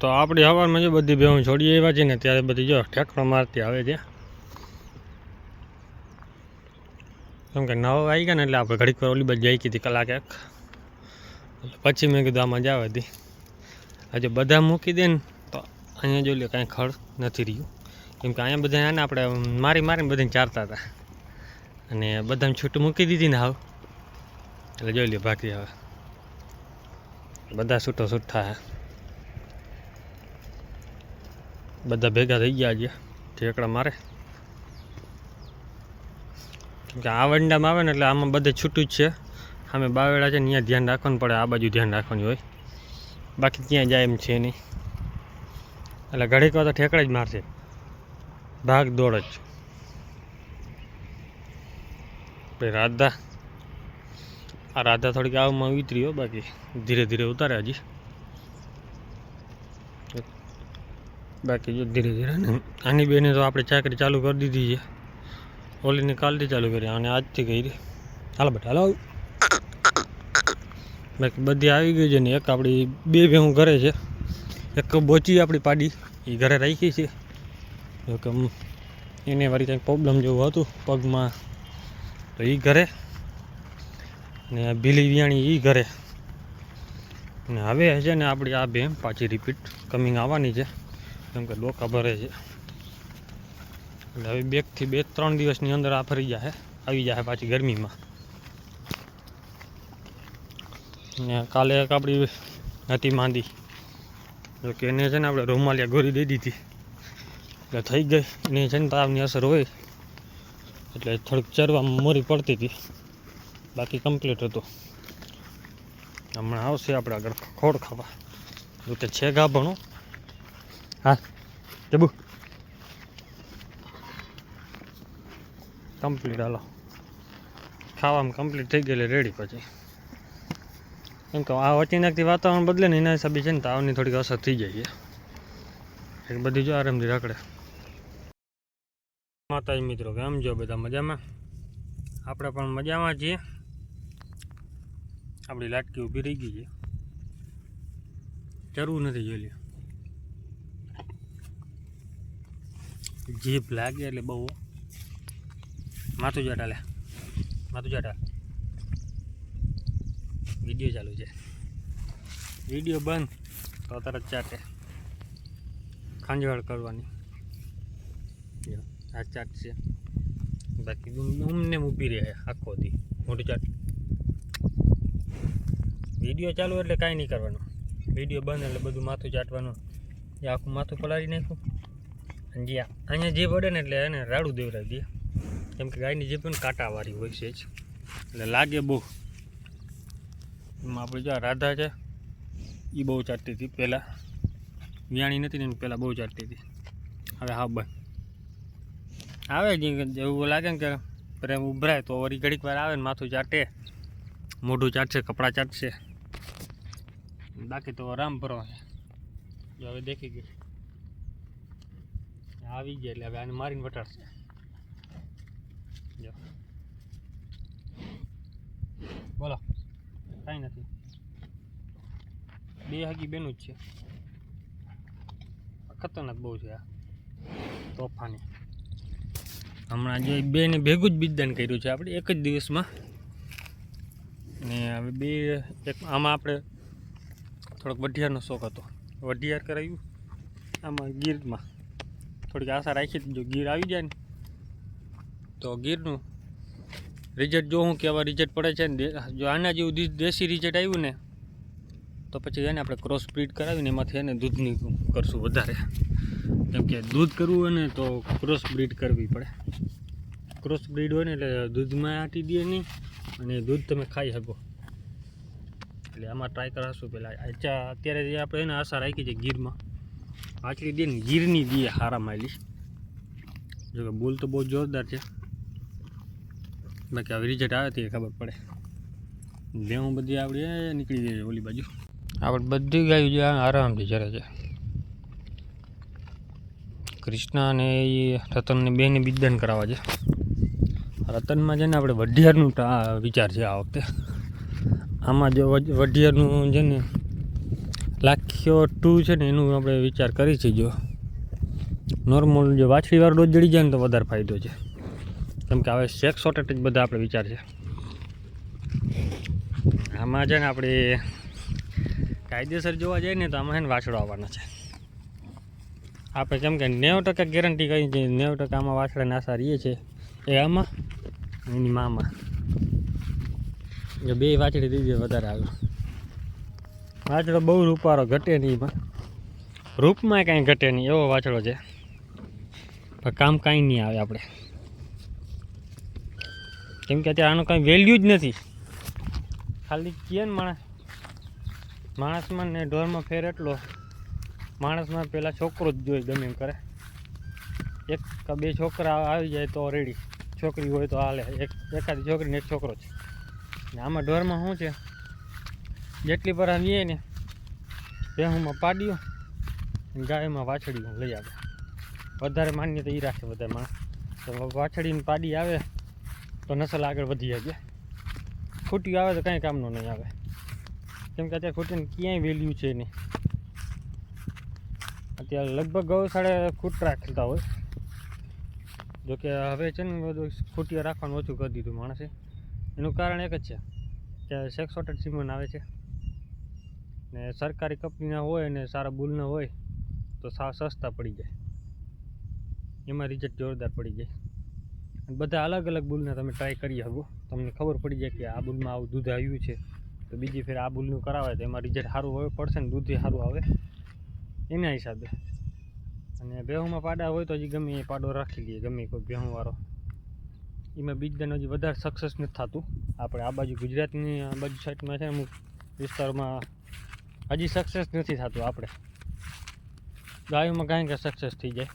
તો આપણી હવારમાં જો બધી ભેહું છોડી આવ્યા છે ને ત્યારે બધી જો ઠેકડો મારતી આવે છે. કેમ કે નવ આવી ગયા ને એટલે આપણે ઘડીક ઓલી બાજુ જઈ કીધી કલાક એક. પછી મેં કીધું આમાં જાવ હતી. હજુ બધા મૂકી દે ને તો અહીંયા જોઈ લે કાંઈ ખડ નથી રહ્યું. કેમ કે અહીંયા બધા ને આપણે મારી મારીને બધાને ચારતા હતા. અને બધાને છૂટું મૂકી દીધી ને હાવ. એટલે જોઈ લે બાકી હવે બધા છૂટો છૂટ થાય. બધા ભેગા થઈ ગયા આજે ઠેકડા મારે. કે આ વંડામાં આવે ને એટલે આમાં બધે છૂટું જ છે. સામે બાવેડા છે ને ત્યાં ધ્યાન રાખવાનું પડે, આ બાજુ ધ્યાન રાખવાની હોય. બાકી ત્યાં જાય એમ છે નહીં. એટલે ઘડીક વાર તો ઠેકડા જ મારશે. ભાગ દોડ જ. પછી રાધા. આ રાધા થોડીક આવમાં ઉતરી હો બાકી. ધીરે ધીરે ઉતારે હજી. બાકી જો ધીરે ધીરે ને. આની બેને તો આપણે ચાકરી ચાલુ કરી દીધી છે. ઓલીને કાલથી ચાલુ કરી, અને આજથી કરી. હાલો બટ, હાલો. બાકી બધી આવી ગઈ છે ને, એક આપણી બે ભેહું ઘરે છે. એક બોચી આપણી પાડી એ ઘરે રાખી છે. એને વારી કંઈક પ્રોબ્લેમ જેવું હતું પગમાં, તો એ ઘરે. ને ભીલી વિયાણી એ ઘરે. ને હવે છે ને આપણી આ ભેમ પાછી રિપીટ કમિંગ આવવાની છે. કેમ કે ડોકા ભરે છે. એટલે હવે બેગથી બે ત્રણ દિવસની અંદર આ ફરી જાય આવી જાય પાછી ગરમીમાં. ને કાલે એક આપણી હતી માંદી. જો કે એને છે ને આપણે રૂમાલિયા ગોરી દઈ દીધી. એટલે થઈ ગઈ. એને છે ને તાવની અસર હોય. એટલે થોડીક ચરવામાં મોરી પડતી હતી. બાકી કમ્પ્લીટ હતું. હમણાં આવશે આપણે આગળ ખોડ ખાવા. જો કે છે ગાભણું. હા, જબુ. કમ્પ્લીટ હાલો. ખાવામાં કમ્પ્લીટ થઈ ગયેલી રેડી પછી. કેમ કે આ અચાનકથી વાતાવરણ બદલે ને એના હિસાબે છે ને તાવની થોડીક અસર થઈ જાય છે. બધી જો આરામથી રાખડે. માતાજી મિત્રો, કેમ જો બધા મજામાં? આપણે પણ મજામાં છીએ. આપણી લાટકી ઊભી રહી ગઈ છે. જરૂર નથી જોઈ જીભ લાગે એટલે બહુ. માથું જાટા લે. માથું જાટા. વીડિયો ચાલુ છે. વીડિયો બંધ. તો તરત ચાટે. ખાંજવાળ કરવાની. આ ચાટ છે. બાકી અમને ઊભી રહે આખો દી. મોટી ચાટ. વીડિયો ચાલુ એટલે કાંઈ નહીં કરવાનું. વીડિયો બંધ એટલે બધું માથું ચાટવાનું. એ આખું માથું પલાળી નાખ્યું. અને જે અહીંયા જે પડે ને એટલે એને રાડું દેવરાવી દે. કેમ કે ગાયની જે પણ કાંટાવાળી હોય છે જ. એટલે લાગે બહુ. એમાં આપણે જો રાધા છે એ બહુ ચાટતી હતી પહેલાં. વ્યાણી નથી ને પહેલાં બહુ ચાટતી હતી. હવે હા બંધ આવે જ એવું લાગે ને કે પ્રેમ ઉભરાય તો વળી ઘડીક વાર આવે ને માથું ચાટે. મોઢું ચાટશે, કપડાં ચાટશે. બાકી તો રામ ભરો હવે દેખી ગઈ. આવી ગયા એટલે હવે આને મારીને વટાડશે. જો. બોલો. કાંઈ નથી. બે હાકી બેનું જ છે. ખતરનાક બહુ છે આ તોફાની. હમણાં જે બેને ભેગું જ બીજદાન કર્યું છે આપણે એક જ દિવસમાં. ને હવે બે, એક આમાં આપણે થોડોક વઢિયારનો શોખ હતો. વઢિયાર કરાવ્યું આમાં ગીરમાં થોડીક આશા રાખી જો ગીર આવી જાય ને, તો ગીરનું રિઝલ્ટ જો હું કેવા રિઝલ્ટ પડે છે ને જો આના જેવું દેશી રિઝલ્ટ આવ્યું ને, તો પછી એને આપણે ક્રોસ બ્રીડ કરાવીને એમાંથી એને દૂધની કરશું વધારે. કેમ કે દૂધ કરવું હોય ને તો ક્રોસ બ્રીડ કરવી પડે. ક્રોસ બ્રીડ હોય ને એટલે દૂધમાં આટી દે નહીં, અને દૂધ તમે ખાઈ શકો. એટલે આમાં ટ્રાય કરાશું પહેલાં અત્યારે જે આપણે એને આશા રાખી છે ગીરમાં આચડી દે ને ગીરની દીએ હારા માલી જો કે બોલ તો બહુ જોરદાર છે. બાકી હવે રિઝલ્ટ આવે તે ખબર પડે. ભેહું બધી આવડી નીકળી જાય ઓલી બાજુ. આપણે બધી ગાયું જે આરામથી ચરે છે. કૃષ્ણા અને એ રતનને બેને બિદાન કરાવવા છે. રતનમાં છે ને આપણે વઢિયારનું વિચાર છે આ વખતે. આમાં જો વઢ- વઢિયારનું છે ને લાખ્યો ટુ છે ને એનું આપણે વિચાર કરી છે જો. નોર્મલ જો વાછડીવાળો ડોઝ જડી જાય ને તો વધારે ફાયદો છે. કેમ કે હવે સેક્સ શોર્ટેજ બધા આપણે વિચાર છે. આમાં છે ને આપણે કાયદેસર જોવા જઈએ ને તો આમાં છે ને વાછડો આવવાના છે. આપણે કેમ કે નેવ ટકા ગેરંટી કહી છે, નેવું ટકા આમાં વાછડા નાસા રહીએ છે. એ આમાં એની મામાં. જો બે વાછડી દીધી વધારે આગળ વાછડો બહુ રૂપારો ઘટે નહીં એમાં. રૂપમાં કાંઈ ઘટે નહીં, એવો વાછડો છે. પણ કામ કાંઈ નહીં આવે આપણે. કેમ કે અત્યારે આનું કાંઈ વેલ્યુ જ નથી. ખાલી કહે ને માણસ. માણસમાં ને ઢોરમાં ફેર એટલો. માણસમાં પહેલાં છોકરો જ જોઈએ ગમે એમ કરે. એક કે બે છોકરા આવી જાય તો રેડી. છોકરી હોય તો હાલે. એક એકાદ છોકરી ને એક છોકરો છે. ને આમાં ઢોરમાં શું છે? જેટલી પર આવીએ ને ભેહુંમાં પાડ્યું ગાયમાં વાછડી લઈ આવે. વધારે માન્ય તો એ રાખે વધારે માણસ. તો વાછડીને પાડી આવે તો નસલ આગળ વધી જાય. ખૂટી આવે તો કાંઈ કામનું નહીં આવે. કેમ કે અત્યારે ખૂટીને ક્યાંય વેલ્યુ છે નહીં. અત્યારે લગભગ ગૌશાળે ખૂટ રાખતા હોય. જોકે હવે છે ને બધું ખૂટીઓ રાખવાનું ઓછું કરી દીધું માણસે. એનું કારણ એક જ છે કે સેક્સ વોટર સિમન આવે છે. ને સરકારી કંપનીના હોય ને સારા બુલના હોય, તો સાવ સસ્તા પડી જાય. એમાં રિઝલ્ટ જોરદાર પડી જાય. અને બધા અલગ અલગ બુલના તમે ટ્રાય કરી શકો. તમને ખબર પડી જાય કે આ બુલમાં આવું દૂધ આવ્યું છે, તો બીજી ફેર આ બુલનું કરાવે તો એમાં રિઝલ્ટ સારું હોય પડશે ને દૂધ સારું આવે. એના હિસાબે. અને ભેહુંમાં પાડા હોય તો હજી ગમે એ પાડો રાખી દઈએ ગમે કોઈ ભેહુંવાળો એમાં બીજદાન હજી વધારે સક્સેસ નથી થતું. આપણે આ બાજુ ગુજરાતની, આ બાજુ સાઈડમાં છે અમુક વિસ્તારમાં હજી સક્સેસ નથી થતું આપણે. ગાયોમાં કાંઈ કે સક્સેસ થઈ જાય.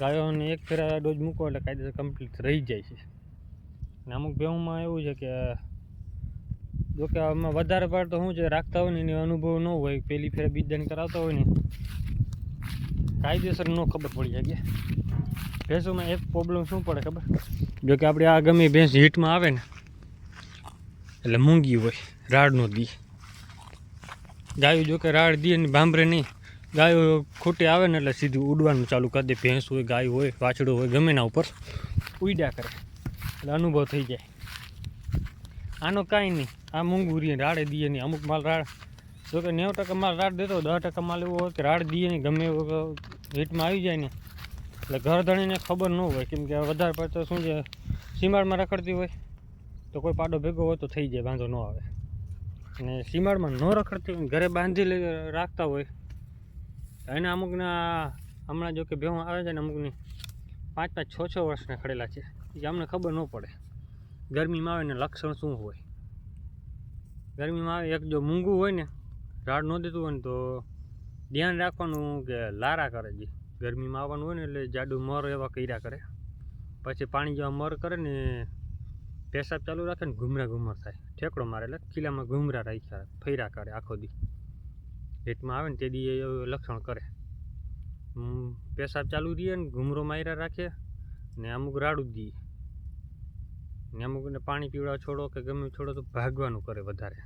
ગાયોને એક ફેરા ડોઝ મૂકો એટલે કાયદેસર કમ્પ્લીટ રહી જાય છે. અને અમુક ભેહુંમાં એવું છે કે, જોકે આમાં વધારે પાડ તો શું છે, રાખતા હોય ને અનુભવ ન હોય પહેલી ફેર બીજદાન કરાવતા હોય ને, કાયદેસર ન ખબર પડી જાય કે ભેંસોમાં એક પ્રોબ્લેમ શું પડે ખબર? જોકે આપણે આ ગમે ભેંસ હીટમાં આવે ને, એટલે મૂંગી હોય, રાડનો દી. ગાયું જો કે રાડ દે ને ભાંભરે નહીં. ગાયો ખોટી આવે ને એટલે સીધું ઉડવાનું ચાલુ કરી દે. ભેંસ હોય, ગાય હોય, વાછડો હોય, ગમે એના ઉપર ઉડ્યા કરે. એટલે અનુભવ થઈ જાય. આનો કાંઈ નહીં. આ મૂંગું રીએ, રાડે દીએ નહીં. અમુક માલ રાડ, જો કે નેવું ટકા માલ રાડ દેતો દસ ટકા માલ એવો હોય કે રાડ દીએ નહીં, ગમે એવો હીટમાં આવી જાય ને. એટલે ઘર ધણીને ખબર ન હોય. કેમ કે વધારે પડતો શું છે, સીમાડમાં રખડતી હોય, તો કોઈ પાડો ભેગો હોય તો થઈ જાય, વાંધો ન આવે. અને સીમાડમાં ન રખડતી ઘરે બાંધી રાખતા હોય. એને અમુકના હમણાં જો કે ભેહું આવે છે ને અમુકની પાંચ પાંચ છ છ વર્ષના ખડેલા છે. એ અમને ખબર ન પડે. ગરમીમાં આવે ને લક્ષણ શું હોય? ગરમીમાં આવે એક જો મૂંગું હોય ને, રાડ ન દેતું હોય ને તો ધ્યાન રાખવાનું કે લારા કરે જે. ગરમીમાં આવવાનું હોય ને એટલે જાડુ મર એવા કર્યા કરે. પછી પાણી જેવા મર કરે ને, પેશાબ ચાલુ રાખે ને ઘૂમરા ઘૂમર થાય. ઠેકડો મારે એટલે કિલ્લામાં ઘૂમરા રાખ્યા ફૈરા કરે આખો દી. રેટમાં આવે ને તે દી લક્ષણ કરે. પેશાબ ચાલુ રહીએ ને ઘૂમરો માર્યા રાખે ને અમુક રાડું દઈએ ને અમુકને પાણી પીવડા છોડો કે ગમે છોડો તો ભાગવાનું કરે વધારે.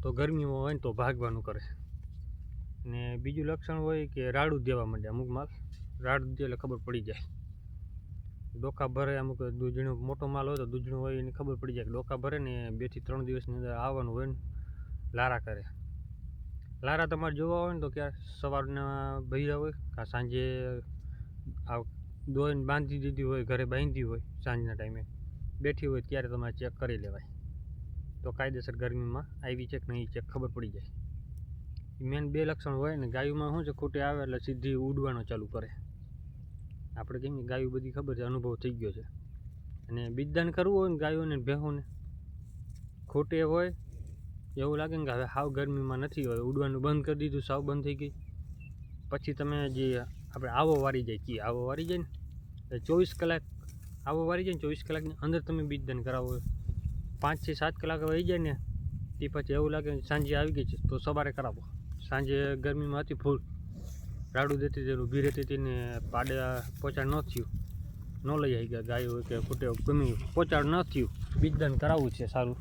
તો ગરમીમાં હોય ને તો ભાગવાનું કરે. ને બીજું લક્ષણ હોય કે રાડું દેવા માંડે અમુક માલ. રાડું દે એટલે ખબર પડી જાય. ડોકા ભરે, અમુક દૂધણો, મોટો માલ હોય તો દૂધણું હોય એની ખબર પડી જાય કે ડોકા ભરે ને બેથી ત્રણ દિવસની અંદર આવવાનું હોય ને લારા કરે. લારા તમારે જોવા હોય ને તો ક્યાં સવારના ભૈયા હોય કાં સાંજે આ દોઈને બાંધી દીધી હોય, ઘરે બાંધી હોય સાંજના ટાઈમે, બેઠી હોય ત્યારે તમારે ચેક કરી લેવાય. તો કાયદેસર ગરમીમાં આવી છે કે નહીં ચેક ખબર પડી જાય. મેન બે લક્ષણ હોય ને ગાયુમાં શું છે ખોટી આવે એટલે સીધી ઉડવાનું ચાલુ કરે. આપણે કેમ ગાયું બધી ખબર છે, અનુભવ થઈ ગયો છે. અને બીજદાન કરવું હોય ને ગાયોને ભેહોને ખોટે હોય, એવું લાગે ને કે હવે હાવ ગરમીમાં નથી હોય ઉડવાનું બંધ કરી દીધું, સાવ બંધ થઈ ગઈ. પછી તમે જે આપણે આવો વારી જાય કી આવો વારી જાય ને, એટલે ચોવીસ કલાક આવો વારી જાય ને, ચોવીસ કલાકની અંદર તમે બીજદાન કરાવો. પાંચથી સાત કલાક વહી જાય ને તે પછી એવું લાગે સાંજે આવી ગઈ છે, તો સવારે કરાવો. સાંજે ગરમીમાં હતી, ફૂલ. રાડું દેતી હતી ઊભી રહેતી હતી ને પાડે પોચાડ ન થયું. ન લઈ આવી ગયા ગાય હોય કે ખૂટે ગમે પોચાડ ન થયું. બીજદાન કરાવવું છે સારું.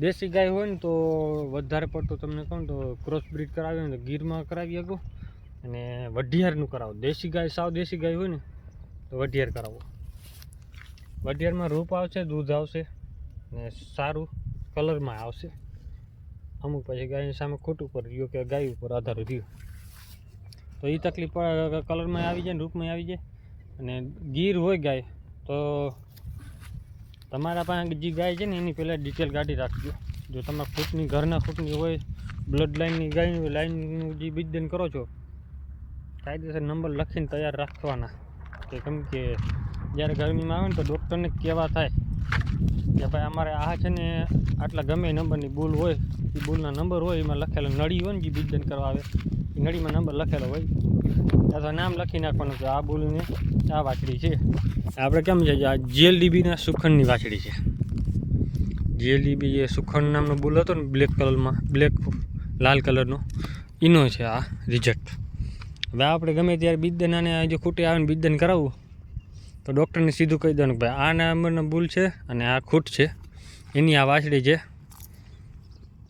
દેશી ગાય હોય ને તો વધારે પડતું તમને કહું તો ક્રોસ બ્રીડ કરાવી ને તો ગીરમાં કરાવી શકો. અને વઢિયારનું કરાવો. દેશી ગાય, સાવ દેશી ગાય હોય ને તો વઢિયાર કરાવો. વઢિયારમાં રૂપ આવશે, દૂધ આવશે ને સારું કલરમાં આવશે. અમુક પછી ગાયની સામે ખોટું પર રહ્યો કે ગાય ઉપર આધાર રહ્યો. તો એ તકલીફ કલરમાં આવી જાય ને રૂપમાં આવી જાય અને ગીર હોય ગાય, તો તમારા પાસે જે ગાય છે ને, એની પહેલાં ડિટેલ કાઢી રાખજો. જો તમારા ખૂટની ઘરના ખૂટની હોય બ્લડ લાઇનની ગાયની લાઇનનું જે બીજદન કરો છો, કાયદેસર નંબર લખીને તૈયાર રાખવાના. કે કેમ કે જ્યારે ગરમીમાં આવે ને, તો ડૉક્ટરને કહેવા થાય કે ભાઈ અમારે આ છે ને આટલા ગમે એ નંબરની ભૂલ હોય, એ ભૂલના નંબર હોય, એમાં લખેલો નળી હોય ને જે બીજદન કરવા આવે, એ નળીમાં નંબર લખેલો હોય. અથવા નામ લખી નાખવાનું કે આ ભૂલને આ વાછડી છે. આપણે કેમ છે આ જીએલડીબીના સુખંડની વાછડી છે. જીએલડીબી જે સુખંડ નામનો બુલ હતો ને બ્લેક કલરમાં બ્લેક લાલ કલરનો એનો છે આ રિઝલ્ટ હવે આપણે ગમે ત્યારે બીજદન અને જો ખૂટી આવે ને બીજદન કરાવવું તો ડૉક્ટરને સીધું કહી દેવાનું કે ભાઈ આ નંબરનો ભૂલ છે અને આ ખૂટ છે. એની આ વાછડી છે.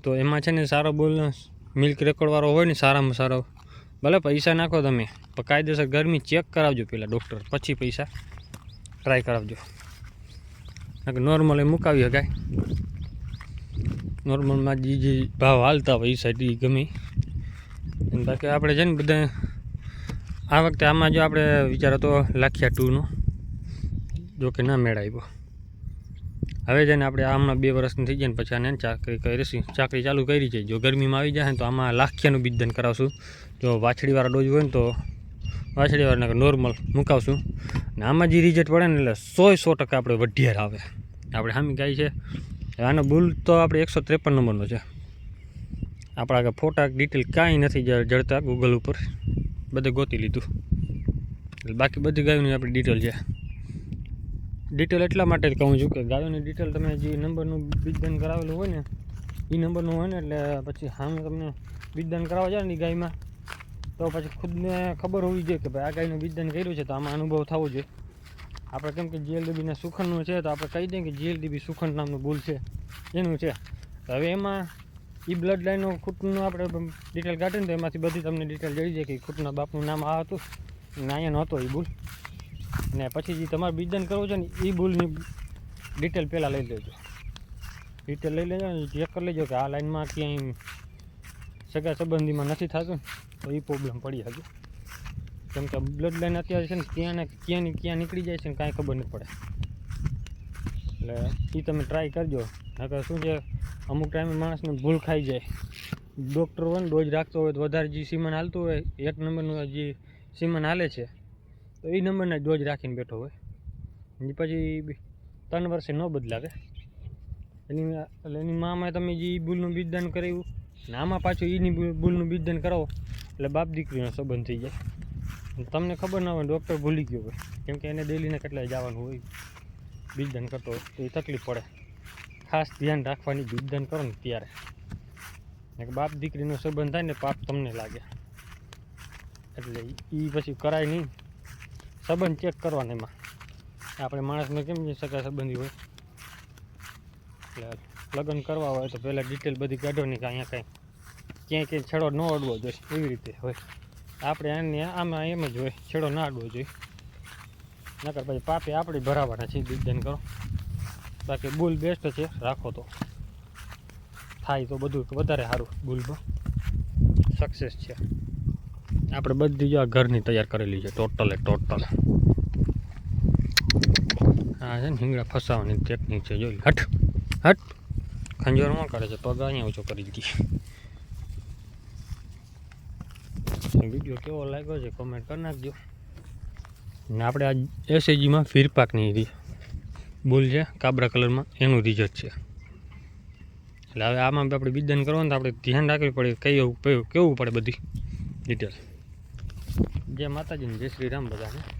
તો એમાં છે ને સારો બોલ, મિલ્ક રેકોર્ડવાળો હોય ને સારામાં સારો. ભલે પૈસા નાખો તમે, પણ કાયદેસર ગરમી ચેક કરાવજો પહેલાં ડૉક્ટર, પછી પૈસા ટ્રાય કરાવજો. નોર્મલ એ મુકાવી શકાય. નોર્મલમાં જે જે ભાવ હાલતા હોય એ સાઈડ ગમે. બાકી આપણે છે ને બધા, આ વખતે આમાં જો આપણે વિચાર હતો લાખિયા ટુનો. જો ના ના મેળાવ્યો હવે જઈને આપણે આમાં બે વર્ષની થઈ જાય ને પછી આને ચાકરી કરીશું. ચાકરી ચાલુ કરી છે. જો ગરમીમાં આવી જાય ને તો આમાં લાખિયાનું બીજદાન કરાવશું. જો વાછડીવાળા ડોઝ હોય ને તો વાછડીવાળા નોર્મલ મુકાવશું. ને આમાં જે રિઝલ્ટ પડે ને એટલે સો સો ટકા આપણે વઢિયાર આવે. આપણે સામી ગાય છે. આનો બુલ તો આપણે એકસો ત્રેપન નંબરનો છે. આપણા આગળ ફોટા ડિટેલ કાંઈ નથી જડતા ગૂગલ ઉપર. બધે ગોતી લીધું. એટલે બાકી બધી ગાયોની આપણી ડિટેલ છે. ડિટેલ એટલા માટે જ કહું છું કે ગાયોની ડિટેલ તમે જે નંબરનું બીજદાન કરાવેલું હોય ને એ નંબરનું હોય ને એટલે પછી સામે તમને બીજદાન કરાવવા જાય ને એ ગાયમાં, તો પછી ખુદને ખબર હોવી જોઈએ કે ભાઈ આ ગાયનું બીજદાન કર્યું છે તો આમાં અનુભવ થવો જોઈએ. આપણે કેમ કે જીએલડીબીના સુખંડનું છે તો આપણે કહી દઈએ કે જીએલડીબી સુખંડ નામનું ભૂલ છે, એનું છે. હવે એમાં એ બ્લડ લાઈનનું ખૂટનું આપણે ડિટેલ કાઢીને તો એમાંથી બધી તમને ડિટેલ જડી જાય કે ખૂટના બાપનું નામ આ હતું ના અહીંયા નહોતો એ ભૂલ. અને પછી જે તમારે બીજદાન કરવું છે ને એ ભૂલની ડિટેલ પહેલાં લઈ લેજો. ડિટેલ લઈ લેજો ને ચેક કરી લેજો કે આ લાઈનમાં ક્યાંય સગા સંબંધીમાં નથી થતું ને તો એ પ્રોબ્લેમ પડી શકે. કેમ કે બ્લડ લાઈન અત્યારે છે ને, ક્યાં ને ક્યાં ક્યાં નીકળી જાય છે ને, કાંઈ ખબર નહીં પડે. એટલે એ તમે ટ્રાય કરજો. નકર શું છે, અમુક ટાઈમે માણસને ભૂલ ખાઈ જાય. ડૉક્ટર હોય ને ડોઝ રાખતો હોય તો વધારે જે સીમન હાલતું હોય, એક નંબરનું જે સીમન હાલે છે તો એ નંબરના ડોઝ રાખીને બેઠો હોય. ને પછી ત્રણ વર્ષે ન બદલાવે. એની એટલે એની મામાં તમે જે ભૂલનું બીજદાન કરાવ્યું, ને આમાં પાછું એની ભૂલનું બીજદાન કરાવો, એટલે બાપ દીકરીનો સંબંધ થઈ જાય. તમને ખબર ના હોય ડૉક્ટર ભૂલી ગયો હોય. કેમ કે એને ડેલીને કેટલાય જવાનું હોય. બીજદાન કરતો હોય, તો એ તકલીફ પડે. ખાસ ધ્યાન રાખવાની બીજદાન કરો ને ત્યારે. બાપ દીકરીનો સંબંધ થાય ને પાપ તમને લાગે. એટલે એ પછી કરાય નહીં. સંબંધ ચેક કરવાનો એમાં. આપણે માણસને કેમ સગા સંબંધી હોય? એટલે લગ્ન કરવા હોય તો પહેલાં ડિટેલ બધી કાઢવાની કે અહીંયા કાંઈ. ક્યાંય ક્યાંય છેડો ન અડવો જોઈએ, એવી રીતે હોય. આપણે આને આમાં એમ જ હોય, છેડો ના અડવો જોઈએ. નકર પછી પાપે આપણે ભરાવાના છે બીજદાન કરો. બાકી બુલ બેસ્ટ છે, રાખો તો. થાય તો બધું વધારે સારું બુલમાં. સક્સેસ છે. આપણે બધી જો આ ઘરની તૈયાર કરેલી છે ટોટલે ટોટલ આ છે ને હિંગડા ફસાવાની ટેકનિક છે, જોઈ હટ હટ. ખંજોરમાં કરે છે? પગ અહીંયા ઓછો કરી દીધી વીડિયો કેવો લાગ્યો છે? કમેન્ટ કરી નાખજો. ને આપણે આ એસએજીમાં ફીરપાકની રી બોલ છે, કાબરા કલરમાં એનું રિઝલ્ટ છે. એટલે હવે આમાં આપણે બીજદાન કરવાનું તો આપણે ધ્યાન રાખવી પડે કઈ કેવું પડે બધી ડિટેલ જય માતાજીને જય શ્રી રામ બધાને.